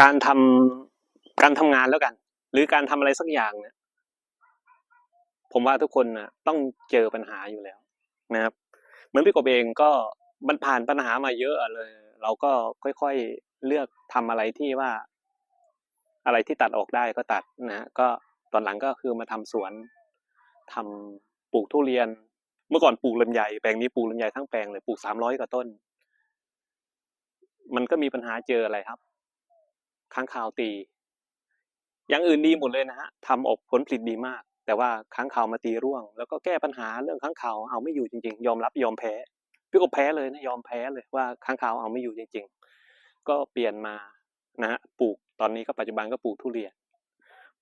การทำการทำงานแล้วกัน หรือการทำอะไรสักอย่างเนี่ยผมว่าทุกคนนะต้องเจอปัญหาอยู่แล้วนะครับ เหมือนพี่กบเองก็มันผ่านปัญหามาเยอะเลย เราก็ค่อยๆเลือกทำอะไรที่ว่า อะไรที่ตัดออกได้ก็ตัดนะฮะก็ตอนหลังก็คือมาทำสวนทำปลูกทุเรียน เมื่อก่อนปลูกลำไยแปลงนี้ปลูกลำไยทั้งแปลงเลยปลูกสามร้อยกว่าต้น มันก็มีปัญหาเจออะไรครับ ค้างคาวตี อย่างอื่นดีหมดเลยนะฮะทำออกผลผลิตดีมาก แต่ว่าค้างคาวมาตีร่วง แล้วก็แก้ปัญหาเรื่องค้างคาวเอาไม่อยู่จริง ๆ ยอมรับยอมแพ้พี่ก็แพ้เลยนะยอมแพ้เลยว่าค้างคาวเอาไม่อยู่จริง ๆ ก็เปลี่ยนมานะฮะปลูกตอนนี้ก็ปัจจุบันก็ปลูกทุเรียน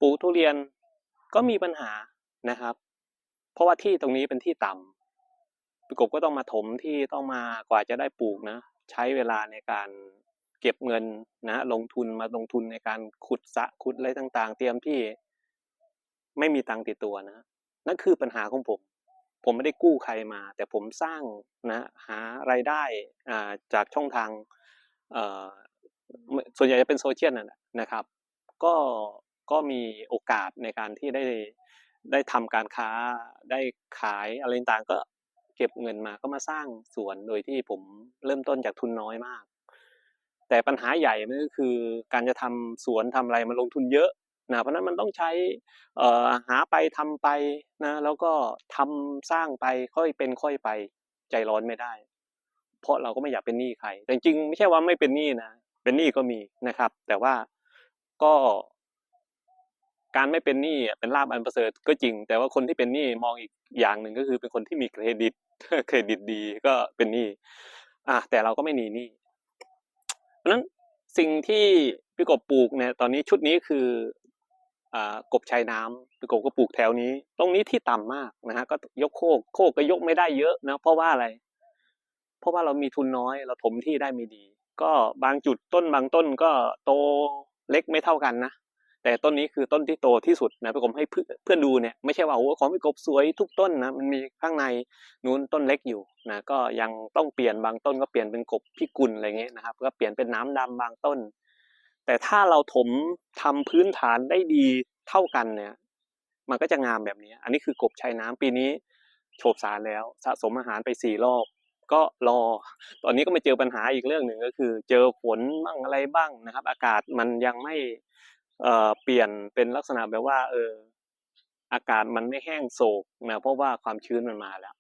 ปลูกทุเรียนก็มีปัญหานะครับ เพราะว่าที่ตรงนี้เป็นที่ต่ำพี่กบก็ต้องมาถมที่ต้องมากว่าจะได้ปลูกนะ ใช้เวลาในการ เก็บเงินนะลงทุนมาลงทุนในการขุดสะขุดอะไรต่าง ๆ เตรียมที่ไม่มีตังติดตัวนะนั่นคือปัญหาของผม ผมไม่ได้กู้ใครมา แต่ผมสร้างนะหารายได้อ่าจากช่องทางเออส่วนใหญ่จะเป็นโซเชียลนั่นแหละนะครับ ก็ก็มีโอกาสในการที่ได้ได้ทำการค้าได้ขายอะไรต่างก็เก็บเงินมาก็มาสร้างสวนโดยที่ผมเริ่มต้นจากทุนน้อยมาก แต่ปัญหาใหญ่มันก็คือการจะทำสวนทำอะไรมันลงทุนเยอะนะเพราะนั้นมันต้องใช้เอ่อหาไปทำไปนะแล้วก็ทำสร้างไปค่อยเป็นค่อยไปใจร้อนไม่ได้ เพราะเราก็ไม่อยากเป็นหนี้ใคร แต่จริงๆไม่ใช่ว่าไม่เป็นหนี้นะเป็นหนี้ก็มีนะครับ แต่ว่าก็การไม่เป็นหนี้เป็นลาบอันประเสริฐก็จริง แต่ว่าคนที่เป็นหนี้มองอีกอย่างหนึ่งก็คือเป็นคนที่มีเครดิตเครดิตดีก็เป็นหนี้อะแต่เราก็ไม่หนีหนี้ เพราะฉะนั้นสิ่งที่พี่กบปลูกเนี่ยตอนนี้ชุดนี้คืออ่ากบชายน้ำพี่กบก็ปลูกแถวนี้ ตรงนี้ที่ต่ำมากนะฮะก็ยกโคกโคกก็ยกไม่ได้เยอะนะเพราะว่าอะไร เพราะว่าเรามีทุนน้อยเราถมที่ได้ไม่ดี ก็บางจุดต้นบางต้นก็โตเล็กไม่เท่ากันนะ แต่ต้นนี้คือต้นที่โตที่สุดนะพี่กบให้เพื่อนดูเนี่ยไม่ใช่ว่าโอ้ของพี่กบสวยทุกต้นนะมันมีข้างในนู้นต้นเล็กอยู่นะก็ยังต้องเปลี่ยนบางต้นก็เปลี่ยนเป็นกบพิกุลอะไรเงี้ยนะครับ ก็เปลี่ยนเป็นน้ำดำบางต้น แต่ถ้าเราถมทำพื้นฐานได้ดีเท่ากันเนี่ย มันก็จะงามแบบนี้ อันนี้คือกบชายน้ำปีนี้โฉบสารแล้วสะสมอาหารไปสี่รอบก็รอ ตอนนี้ก็มาเจอปัญหาอีกเรื่องหนึ่งก็คือ เจอฝนบ้างอะไรบ้างนะครับ อากาศมันยังไม่ เอ่อเปลี่ยนเป็นลักษณะแบบว่า เออ อากาศมันไม่แห้งโศกนะเพราะว่าความชื้นมันมาแล้ว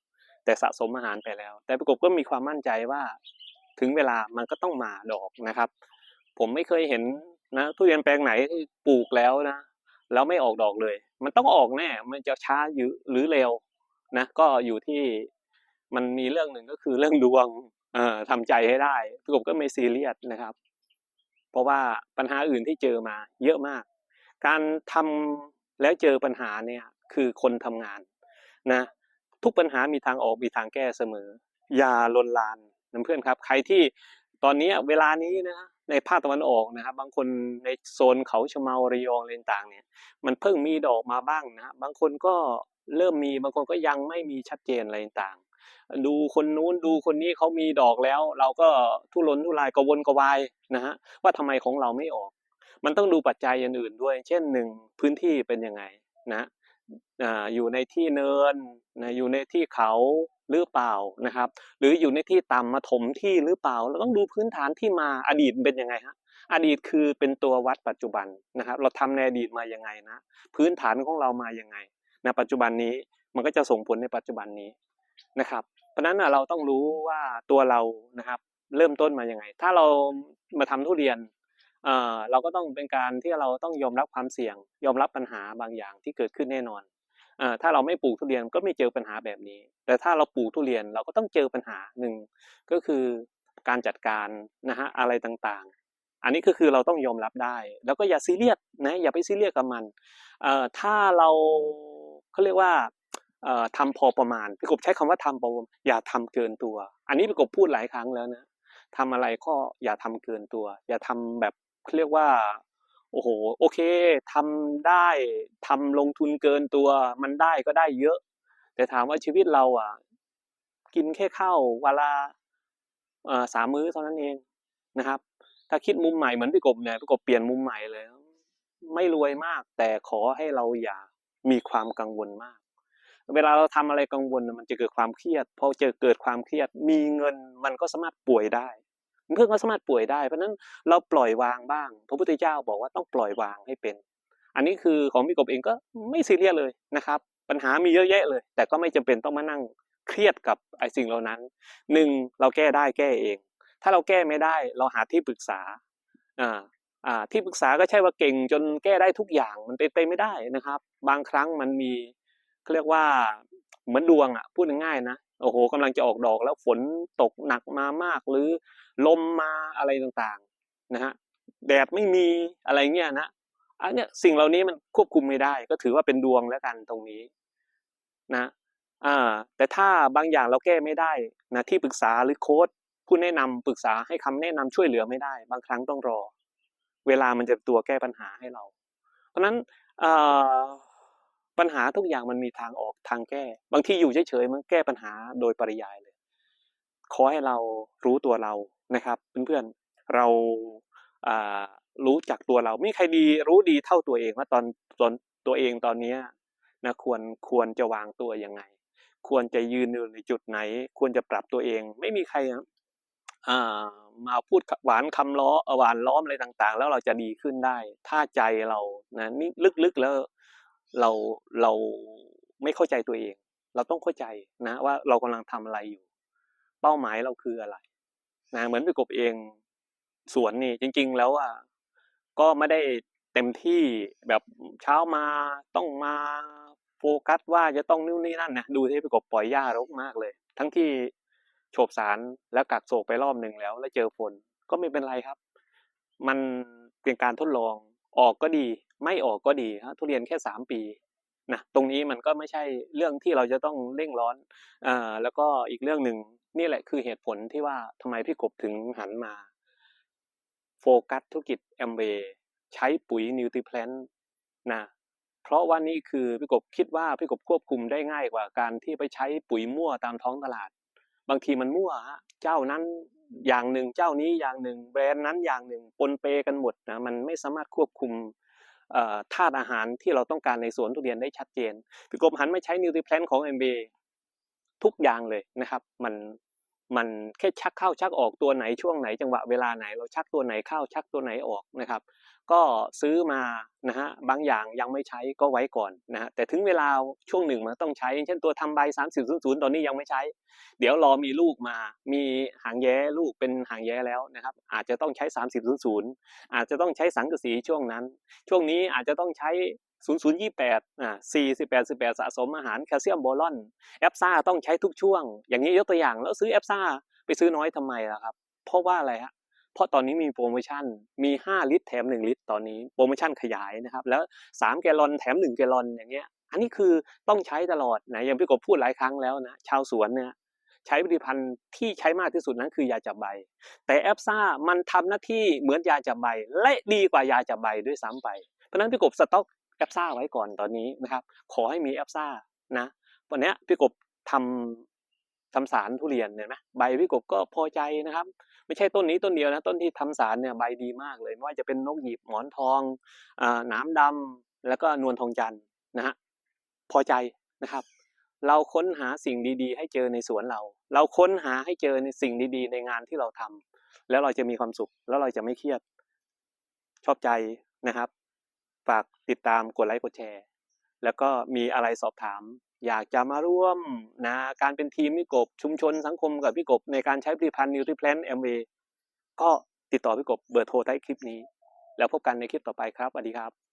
แต่สะสมอาหารไปแล้ว แต่ประกบก็มีความมั่นใจว่าถึงเวลามันก็ต้องมาดอกนะครับ ผมไม่เคยเห็นนะทุเรียนแปลงไหนที่ปลูกแล้วนะแล้วไม่ออกดอกเลย มันต้องออกแน่ มันจะช้าหรือหรือเร็วนะ ก็อยู่ที่มันมีเรื่องหนึ่งก็คือเรื่องดวงเอ่อทำใจให้ได้ประกบก็ไม่ซีเรียสนะครับ เพราะว่าปัญหาอื่นที่เจอมาเยอะมาก การทำแล้วเจอปัญหาเนี่ยคือคนทำงานนะทุกปัญหามีทางออกมีทางแก้เสมอ อย่าลนลานนะเพื่อนครับ ใครที่ตอนนี้เวลานี้นะในภาคตะวันออกนะครับ บางคนในโซนเขาชเมาระยองอะไรต่างเนี่ยมันเพิ่งมีดอกมาบ้างนะบางคนก็เริ่มมีบางคนก็ยังไม่มีชัดเจนอะไรต่าง ดูคนนู้นดูคนนี้เขามีดอกแล้ว เราก็ทุรนทุรายกวนกวายนะฮะว่าทำไมของเราไม่ออก มันต้องดูปัจจัยอย่างอื่นด้วย เช่นหนึ่งพื้นที่เป็นยังไงนะอยู่ในที่เนินนะอยู่ในที่เขาหรือเปล่านะครับ หรืออยู่ในที่ต่ำมาถมที่หรือเปล่า เราต้องดูพื้นฐานที่มาอดีตเป็นยังไงฮะอดีตคือเป็นตัววัดปัจจุบันนะครับ เราทำในอดีตมายังไงนะพื้นฐานของเรามายังไงนะปัจจุบันนี้มันก็จะส่งผลในปัจจุบันนี้นะครับ เพราะนั้นเราต้องรู้ว่าตัวเรานะครับ เริ่มต้นมายังไง ถ้าเรามาทำทุเรียนเออเราก็ต้องเป็นการที่เราต้องยอมรับความเสี่ยง ยอมรับปัญหาบางอย่างที่เกิดขึ้นแน่นอนเออถ้าเราไม่ปลูกทุเรียนก็ไม่เจอปัญหาแบบนี้ แต่ถ้าเราปลูกทุเรียนเราก็ต้องเจอปัญหาหนึ่งก็คือการจัดการนะฮะอะไรต่างๆ อันนี้ก็คือเราต้องยอมรับได้ แล้วก็อย่าซีเรียสนะอย่าไปซีเรียสกับมันเออถ้าเราเขาเรียกว่า ทำพอประมาณพี่กบใช้คำว่าทำพออย่าทำเกินตัว อันนี้พี่กบพูดหลายครั้งแล้วนะทำอะไรก็อย่าทำเกินตัว อย่าทำแบบเรียกว่าโอ้โหโอเคทำได้ทำลงทุนเกินตัว มันได้ก็ได้เยอะ แต่ถามว่าชีวิตเราอะ กินแค่ข้าวเวลาสามมื้อเท่านั้นเองนะครับ ถ้าคิดมุมใหม่เหมือนพี่กบเนี่ยพี่กบเปลี่ยนมุมใหม่เลยไม่รวยมาก แต่ขอให้เราอย่ามีความกังวลมาก เวลาเราทำอะไรกังวลมันจะเกิดความเครียดพอเจอเกิดความเครียด มีเงินมันก็สามารถป่วยได้เพื่อนก็สามารถป่วยได้ เพราะนั้นเราปล่อยวางบ้าง พระพุทธเจ้าบอกว่าต้องปล่อยวางให้เป็น อันนี้คือของพี่กบเองก็ไม่ซีเรียสเลยนะครับ ปัญหามีเยอะแยะเลย แต่ก็ไม่จำเป็นต้องมานั่งเครียดกับไอ้สิ่งเหล่านั้นหนึ่งเราแก้ได้แก้เอง ถ้าเราแก้ไม่ได้เราหาที่ปรึกษาอ่าอ่าที่ปรึกษาก็ใช่ว่าเก่งจนแก้ได้ทุกอย่างมันเป็นไปไม่ได้นะครับ บางครั้งมันมี เขาเรียกว่าเหมือนดวงอะพูดง่ายๆนะโอ้โหกำลังจะออกดอกแล้วฝนตกหนักมามาก หรือลมมาอะไรต่างๆนะฮะแดดไม่มีอะไรเงี้ยนะอันเนี้ยสิ่งเหล่านี้มันควบคุมไม่ได้ ก็ถือว่าเป็นดวงแล้วกันตรงนี้นะอ่าแต่ถ้าบางอย่างเราแก้ไม่ได้นะที่ปรึกษาหรือโค้ดผู้แนะนำปรึกษาให้คำแนะนำช่วยเหลือไม่ได้ บางครั้งต้องรอ เวลามันจะตัวแก้ปัญหาให้เรา เพราะฉะนั้นอ่อ ปัญหาทุกอย่างมันมีทางออกทางแก้ บางทีอยู่เฉยๆมันแก้ปัญหาโดยปริยายเลย ขอให้เรารู้ตัวเรานะครับเพื่อนๆเราอ่ารู้จักตัวเรา ไม่มีใครดีรู้ดีเท่าตัวเองว่าตอนตอนตัวเองตอนเนี้นะควรควรจะวางตัวยังไง ควรจะยืนอยู่ในจุดไหน ควรจะปรับตัวเอง ไม่มีใครนะอ่ามาพูดหวานคำล้อหวานล้อมอะไรต่างๆ แล้วเราจะดีขึ้นได้ ถ้าใจเรานะนี่ลึกๆแล้ว เราเราไม่เข้าใจตัวเอง เราต้องเข้าใจนะว่าเรากำลังทำอะไรอยู่ เป้าหมายเราคืออะไรนะเหมือนพี่กบเองสวนนี่จริง ๆ แล้วอะก็ไม่ได้เต็มที่แบบเช้ามาต้องมาโฟกัสว่าจะต้องนู่นนี่นั่นนะดูที่พี่กบปล่อยหญ้ารกมากเลย ทั้งที่โฉบสารแล้วกักโศกไปรอบหนึ่งแล้ว แล้วเจอฝนก็ไม่เป็นไรครับ มันเป็นการทดลองออกก็ดี ไม่ออกก็ดีฮะทุเรียนแค่สามปีนะตรงนี้มันก็ไม่ใช่เรื่องที่เราจะต้องเร่งร้อนอ่าแล้วก็อีกเรื่องหนึ่งนี่แหละคือเหตุผลที่ว่าทำไมพี่กบถึงหันมาโฟกัสธุรกิจแอมเวใช้ปุ๋ยนิวทริแพลนนะเพราะว่านี่คือพี่กบคิดว่าพี่กบควบคุมได้ง่ายกว่าการที่ไปใช้ปุ๋ยมั่วตามท้องตลาด บางทีมันมั่วฮะเจ้านั้นอย่างหนึ่งเจ้านี้อย่างหนึ่งแบรนด์นั้นอย่างหนึ่งปนเปกันหมดนะมันไม่สามารถควบคุม ธาตุอาหารที่เราต้องการในสวนทุเรียนได้ชัดเจนพี่กบหันมาใช้นิวทริแพลนของ MB ทุกอย่างเลยนะครับมันมันแค่ชักเข้าชักออกตัวไหนช่วงไหนจังหวะเวลาไหนเราชักตัวไหนเข้าชักตัวไหนออกนะครับ ก็ซื้อมานะฮะบางอย่างยังไม่ใช้ก็ไว้ก่อนนะฮะแต่ถึงเวลาช่วงหนึ่งมันต้องใช้ เช่นตัวทำใบสามสิบศูนย์ศูนย์ตอนนี้ยังไม่ใช้ เดี๋ยวรอมีลูกมา มีหางแย้ลูกเป็นหางแย้แล้วนะครับ อาจจะต้องใช้สามสิบศูนย์อาจจะต้องใช้สังกะสีช่วงนั้น ช่วงนี้อาจจะต้องใช้ศูนย์ศูนย์ยี่แปดอ่าสี่สิบแปดสิบแปดสะสมอาหารแคลเซียมโบรอนแอปซ่าต้องใช้ทุกช่วง อย่างนี้ยกตัวอย่างแล้วซื้อแอปซ่าไปซื้อน้อยทำไมล่ะครับ เพราะว่าอะไรฮะ เพราะตอนนี้มีโปรโมชั่นมี 5 ลิตรแถม 1 ลิตร ตอนนี้โปรโมชั่นขยายนะครับ แล้ว 3 แกลลอนแถม 1 แกลลอนอย่างเงี้ย อันนี้คือต้องใช้ตลอดนะอย่างพี่กบพูดหลายครั้งแล้วนะชาวสวนเนี่ยใช้ผลิตภัณฑ์ที่ใช้มากที่สุดนั้นคือยาจับใบ แต่แอปซ่ามันทำหน้าที่เหมือนยาจับใบ และดีกว่ายาจับใบด้วยซ้ำไป เพราะนั้นพี่กบสต็อกแอปซ่าไว้ก่อนตอนนี้นะครับขอให้มีแอปซ่านะวันนี้พี่กบทำทำสารทุเรียนเนี่ยนะใบพี่กบก็พอใจนะครับ ไม่ใช่ต้นนี้ต้นเดียวนะ ต้นที่ทำสารเนี่ยใบดีมากเลย ไม่ว่าจะเป็นนกหยิบหมอนทองอหนามดำแล้วก็นวลทองจันทร์นะฮะพอใจนะครับ เราค้นหาสิ่งดีๆ ให้เจอในสวนเรา เราค้นหาให้เจอในสิ่งดีๆ ในงานที่เราทำแล้วเราจะมีความสุข แล้วเราจะไม่เครียด ชอบใจนะครับ ฝากติดตามกดไลค์กดแชร์ แล้วก็มีอะไรสอบถาม อยากจะมาร่วมนะการเป็นทีมพี่กบชุมชนสังคมกับพี่กบ ในการใช้ผลิตภัณฑ์นิวทริแพลนเอ็มเก็ติดต่อพี่กบเบอร์โทรใต้คลิปนี้ แล้วพบกันในคลิปต่อไปครับสวัสดีครับ